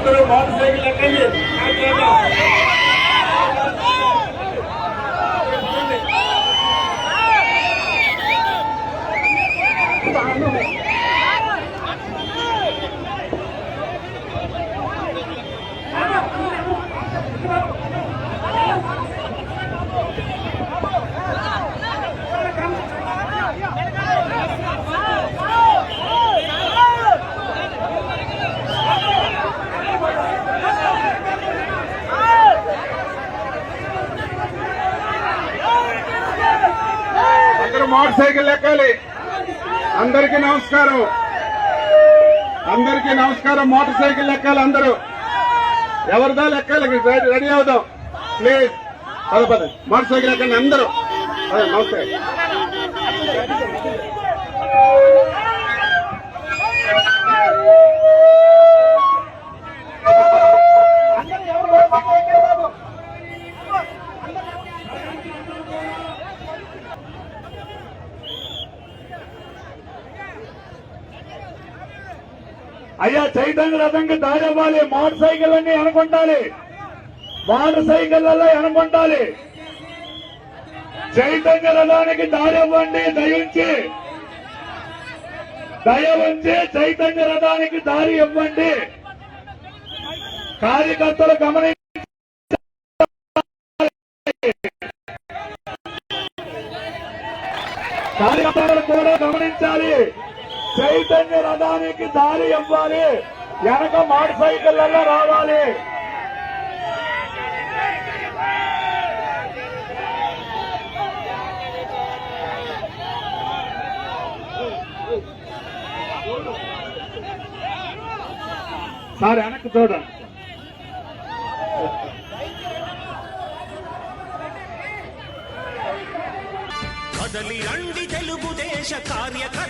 అందరూ motor cycle ఎక్కండి motor cycle ఎక్కాలి. అందరికీ నమస్కారం. అందరికీ నమస్కారం మోటార్ సైకిల్ ఎక్కాలి అందరూ. ఎవరిదా ఎక్కాలి? రెడీ- రెడీ అవుదాం. ప్లీజ్. పద పద. మోటార్ సైకిల్ ఎక్కండి అందరూ. అదే నమస్తే. అయ్యా చైతన్య రథంకి దారి ఇవ్వాలి మోటార్ సైకిల్ అన్ని అనుకుంటాలి మోటార్ సైకిళ్ళల్లో అనుకుంటాలి చైతన్య రథానికి దారి ఇవ్వండి దయించి దయ ఉంచి చైతన్య రథానికి దారి ఇవ్వండి. కార్యకర్తలు గమని కార్యకర్తలు కూడా గమనించాలి. చైతన్య రథానికి దారి ఇవ్వాలి. వెనక మోటార్ సైకిళ్ళలో రావాలి. సార్ వెనక్కి చూడండి. కదలి రండి తెలుగుదేశ కార్యకర్తలారా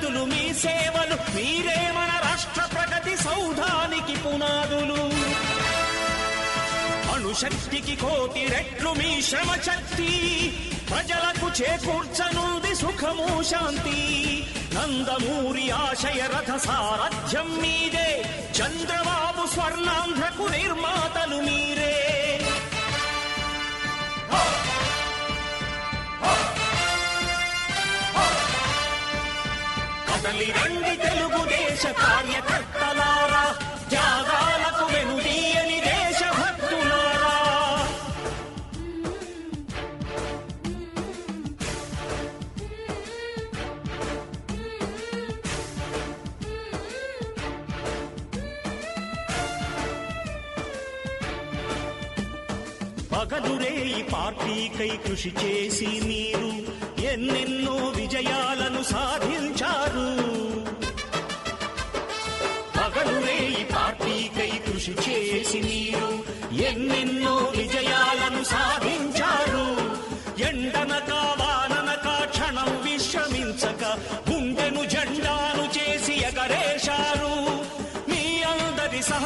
జీవనదులు మీ సేవలు మీరే మన రాష్ట్ర ప్రగతి సౌధానికి పునాదులు. అణుశక్తికి కోటి రెట్లు మీ శ్రమ శక్తి ప్రజలకు చేకూర్చనుంది సుఖము శాంతి. నందమూరి ఆశయ రథ సారథ్యం మీదే చంద్రబాబు స్వర్ణాంధ్రకు నిర్మాతలు మీరే. కదలి రండి తెలుగుదేశ కార్యకర్తలారా త్యాగాలకు వెనుదీయని దేశభక్తులారా. పగలురే ఈ పార్టీకై కృషి చేసి మీరు ఎన్నెన్నో విజయాలను సాధించారు. పగలువే ఈ పార్టీకై కృషి చేసి మీరు ఎన్నెన్నో విజయాలను సాధించారు. ఎండ